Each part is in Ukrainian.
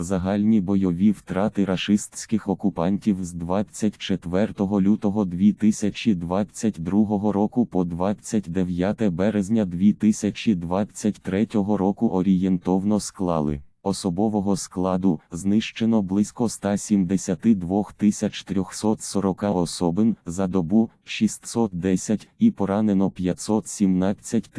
Загальні бойові втрати рашистських окупантів з 24 лютого 2022 року по 29 березня 2023 року орієнтовно склали. Особового складу знищено близько 172 340 особин за добу 610 і поранено 517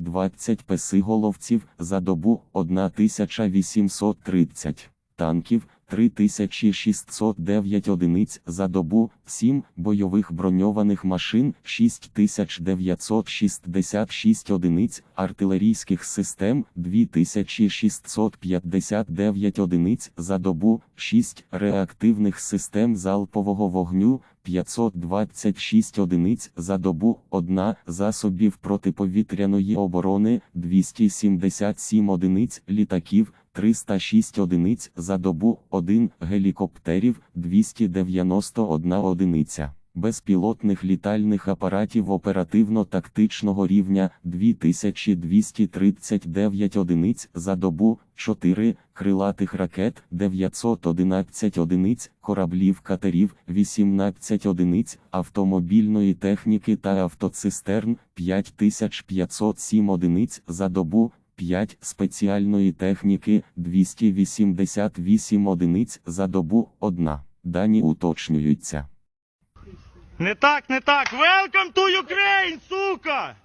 020 песиголовців за добу 1830 танків 3609 одиниць за добу, 7 бойових броньованих машин 6966 одиниць, артилерійських систем 2659 одиниць за добу, 6 реактивних систем залпового вогню 526 одиниць за добу, 1 засобів протиповітряної оборони 277 одиниць літаків 306 одиниць за добу, 1 гелікоптерів 291 одиниця. Безпілотних літальних апаратів оперативно-тактичного рівня 2239 одиниць за добу, 4 крилатих ракет 911 одиниць, кораблів катерів 18 одиниць, автомобільної техніки та автоцистерн 5507 одиниць за добу, 5 спеціальної техніки 288 одиниць за добу, 1. Дані уточнюються. Не так, не так. Welcome to Ukraine, сука!